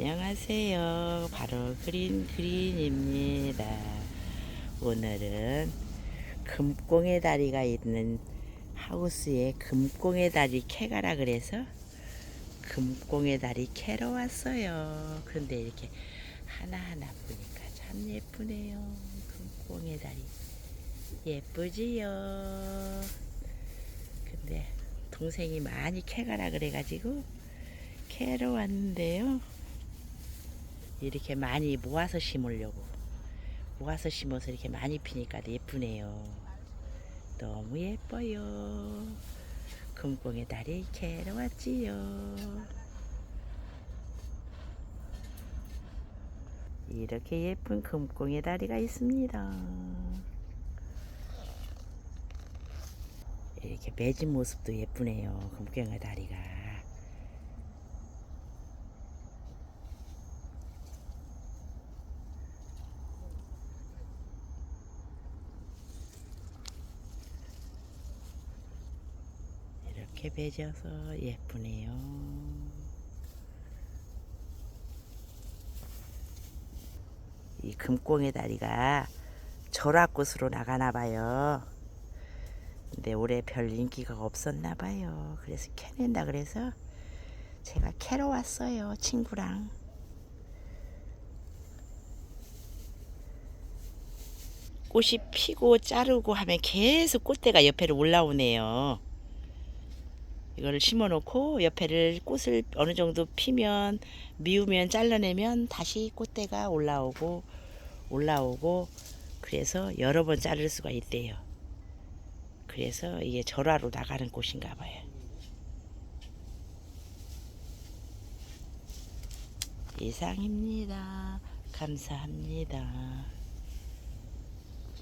안녕하세요. 바로 그린 그린입니다. 오늘은 금꽁의 다리가 있는 하우스에 금꽁의 다리 캐가라 그래서 금꽁의 다리 캐러 왔어요. 근데 이렇게 하나하나 보니까 참 예쁘네요. 금꽁의 다리. 예쁘지요. 근데 동생이 많이 캐가라 그래가지고 캐러 왔는데요. 이렇게 많이 모아서 심으려고 모아서 심어서 이렇게 많이 피니까 예쁘네요. 너무 예뻐요. 금꽁의 다리 캐러 왔지요. 이렇게 예쁜 금꽁의 다리가 있습니다. 이렇게 매진 모습도 예쁘네요. 금꽁의 다리가. 이렇게 맺어서 예쁘네요. 이 금꽁의 다리가 절화꽃으로 나가나 봐요. 근데 올해 별 인기가 없었나 봐요. 그래서 캐낸다 그래서 제가 캐러 왔어요. 친구랑. 꽃이 피고 자르고 하면 계속 꽃대가 옆에로 올라오네요. 이거를 심어 놓고 옆에를 꽃을 어느 정도 피면 미우면 잘라내면 다시 꽃대가 올라오고 올라오고 그래서 여러 번 자를 수가 있대요. 그래서 이게 절화로 나가는 꽃인가 봐요. 이상입니다. 감사합니다.